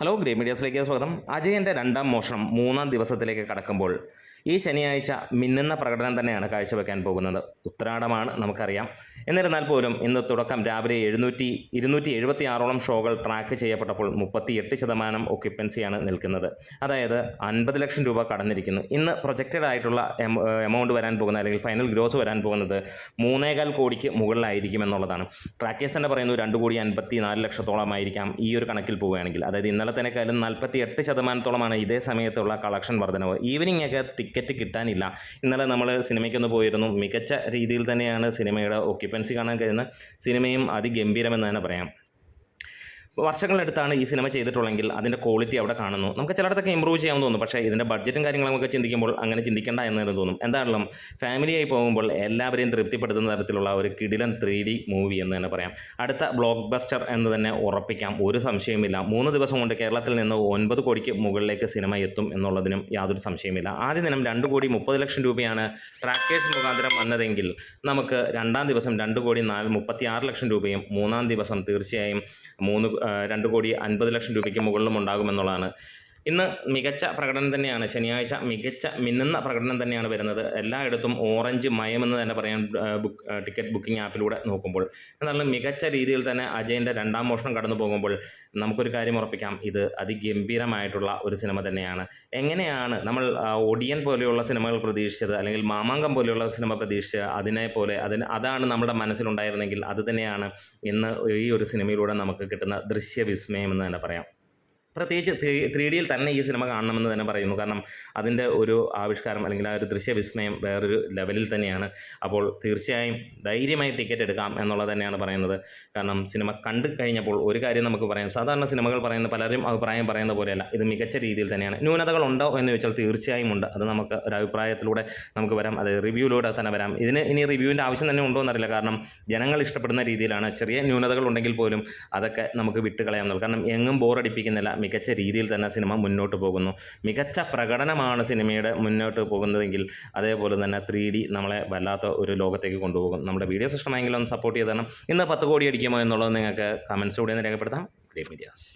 Hello grey മീഡിയാസിലേക്ക് സ്വാഗതം. അജയന്റെ രണ്ടാം മോഷണം മൂന്നാം ദിവസത്തിലേക്ക് കടക്കുമ്പോൾ ഈ ശനിയാഴ്ച മിന്നുന്ന പ്രകടനം തന്നെയാണ് കാഴ്ചവെക്കാൻ പോകുന്നത്. ഉത്രാടമാണ് നമുക്കറിയാം. എന്നിരുന്നാൽ പോലും ഇന്ന് തുടക്കം രാവിലെ എഴുന്നൂറ്റി ഇരുന്നൂറ്റി എഴുപത്തി ആറോളം ഷോകൾ ട്രാക്ക് ചെയ്യപ്പെട്ടപ്പോൾ മുപ്പത്തി എട്ട് ശതമാനം ഒക്യുപ്പൻസിയാണ് നിൽക്കുന്നത്. അതായത് അൻപത് ലക്ഷം രൂപ കടന്നിരിക്കുന്നു. ഇന്ന് പ്രൊജക്റ്റഡ് ആയിട്ടുള്ള എമൗണ്ട് വരാൻ പോകുന്ന അല്ലെങ്കിൽ ഫൈനൽ ഗ്രോസ് വരാൻ പോകുന്നത് മൂന്നേകാൽ കോടിക്ക് മുകളിലായിരിക്കും എന്നുള്ളതാണ്. ട്രാക്കേഴ്സ് തന്നെ പറയുന്നു രണ്ട് കോടി അൻപത്തി നാല് ലക്ഷത്തോളമായിരിക്കാം ഈ ഒരു കണക്കിൽ പോവുകയാണെങ്കിൽ. അതായത് ഇന്നലത്തേക്കാളും നാൽപ്പത്തി എട്ട് ശതമാനത്തോളമാണ് ഇതേ സമയത്തുള്ള കളക്ഷൻ വർധനവ്. ഈവനിങ് ഒക്കെ ടിക്കറ്റ് കിട്ടാനില്ല. ഇന്നലെ നമ്മൾ സിനിമയ്ക്കൊന്ന് പോയിരുന്നു. മികച്ച രീതിയിൽ തന്നെയാണ് സിനിമയുടെ ഒക്യുപ്പൻസി കാണാൻ കഴിയുന്നത്. സിനിമയും അതിഗംഭീരമെന്ന് തന്നെ പറയാം. വർഷങ്ങളെടുത്താണ് ഈ സിനിമ ചെയ്തിട്ടുള്ളെങ്കിൽ അതിന്റെ ക്വാളിറ്റി അവിടെ കാണുന്നു. നമുക്ക് ചിലയിടത്തൊക്കെ ഇമ്പ്രൂവ് ചെയ്യാമെന്ന് തോന്നും. പക്ഷേ ഇതിന്റെ ബഡ്ജറ്റും കാര്യങ്ങളൊക്കെ ചിന്തിക്കുമ്പോൾ അങ്ങനെ ചിന്തിക്കേണ്ട എന്ന് തന്നെ എന്തായാലും ഫാമിലിയായി പോകുമ്പോൾ എല്ലാവരെയും തൃപ്തിപ്പെടുത്തുന്ന തരത്തിലുള്ള ഒരു കിടിലൻ ത്രീ ഡി മൂവി എന്ന് തന്നെ പറയാം. അടുത്ത ബ്ലോക്ക് ബസ്റ്റർ എന്ന് തന്നെ ഉറപ്പിക്കാം. ഒരു സംശയമില്ല മൂന്ന് ദിവസം കൊണ്ട് കേരളത്തിൽ നിന്ന് ഒൻപത് കോടിക്ക് മുകളിലേക്ക് സിനിമ എത്തും എന്നുള്ളതിനും യാതൊരു സംശയമില്ല ആദ്യ ദിനം രണ്ട് കോടി മുപ്പത് ലക്ഷം രൂപയാണ് ട്രാക്കേഴ്സ് മുഖാന്തരം വന്നതെങ്കിൽ നമുക്ക് രണ്ടാം ദിവസം രണ്ട് കോടി നാല് മുപ്പത്തി ആറ് ലക്ഷം രൂപയും മൂന്നാം ദിവസം തീർച്ചയായും മൂന്ന് രണ്ട് കോടി അൻപത് ലക്ഷം രൂപയ്ക്ക് മുകളിലും ഉണ്ടാകുമെന്നുള്ളതാണ് ഇന്ന് മികച്ച പ്രകടനം തന്നെയാണ് ശനിയാഴ്ച മികച്ച മിന്നുന്ന പ്രകടനം തന്നെയാണ് വരുന്നത്. എല്ലായിടത്തും ഓറഞ്ച് മയമെന്ന് തന്നെ പറയാൻ ബുക്ക് ടിക്കറ്റ് ബുക്കിംഗ് ആപ്പിലൂടെ നോക്കുമ്പോൾ. എന്നാലും മികച്ച രീതിയിൽ തന്നെ അജയന്റെ രണ്ടാം മോഷണം കടന്നു പോകുമ്പോൾ നമുക്കൊരു കാര്യം ഉറപ്പിക്കാം. ഇത് അതിഗംഭീരമായിട്ടുള്ള ഒരു സിനിമ തന്നെയാണ്. എങ്ങനെയാണ് നമ്മൾ ഒടിയൻ പോലെയുള്ള സിനിമകൾ പ്രതീക്ഷിച്ചത് അല്ലെങ്കിൽ മാമാങ്കം പോലെയുള്ള സിനിമ പ്രതീക്ഷിച്ചത് അതിനെ പോലെ അതിന് അതാണ് നമ്മുടെ മനസ്സിലുണ്ടായിരുന്നെങ്കിൽ അത് തന്നെയാണ് ഇന്ന് ഈ ഒരു സിനിമയിലൂടെ നമുക്ക് കിട്ടുന്ന ദൃശ്യവിസ്മയം എന്ന് തന്നെ പറയാം. പ്രത്യേകിച്ച് ത്രീ ഡിയിൽ തന്നെ ഈ സിനിമ കാണണമെന്ന് തന്നെ പറയുന്നു. കാരണം അതിന്റെ ഒരു ആവിഷ്കാരം അല്ലെങ്കിൽ ആ ഒരു ദൃശ്യ വിസ്മയം വേറൊരു ലെവലിൽ തന്നെയാണ്. അപ്പോൾ തീർച്ചയായും ധൈര്യമായി ടിക്കറ്റ് എടുക്കാം എന്നുള്ളത് തന്നെയാണ് പറയുന്നത്. കാരണം സിനിമ കണ്ടു കഴിഞ്ഞപ്പോൾ ഒരു കാര്യം നമുക്ക് പറയാം. സാധാരണ സിനിമകൾ പറയുന്ന പലരും അഭിപ്രായം പറയുന്ന പോലെയല്ല. ഇത് മികച്ച രീതിയിൽ തന്നെയാണ്. ന്യൂനതകളുണ്ടോ എന്ന് ചോദിച്ചാൽ തീർച്ചയായും ഉണ്ട്. അത് നമുക്ക് ഒരു അഭിപ്രായത്തിലൂടെ നമുക്ക് വരാം. അത് റിവ്യൂയിലൂടെ തന്നെ വരാം. ഇതിന് ഇനി റിവ്യൂവിന്റെ ആവശ്യം തന്നെ ഉണ്ടോ എന്നറിയില്ല. കാരണം ജനങ്ങൾ ഇഷ്ടപ്പെടുന്ന രീതിയിലാണ് ചെറിയ ന്യൂനതകൾ ഉണ്ടെങ്കിൽ പോലും അതൊക്കെ നമുക്ക് വിട്ടുകളയാൻ കാരണം എങ്ങും ബോറടിപ്പിക്കുന്നില്ല മികച്ച രീതിയിൽ തന്നെ സിനിമ മുന്നോട്ട് പോകുന്നു. മികച്ച പ്രകടനമാണ് സിനിമയുടെ മുന്നോട്ട് പോകുന്നതെങ്കിൽ അതേപോലെ തന്നെ ത്രീ ഡി നമ്മളെ വല്ലാത്ത ഒരു ലോകത്തേക്ക് കൊണ്ടുപോകും. നമ്മുടെ വീഡിയോ ഇഷ്ടമായെങ്കിലും ഒന്ന് സപ്പോർട്ട് ചെയ്ത് തരണം. ഇന്ന് പത്ത് കോടി അടിക്കുമോ എന്നുള്ളത് നിങ്ങൾക്ക് കമൻസിലൂടെ ഒന്ന് രേഖപ്പെടുത്താം. Great medias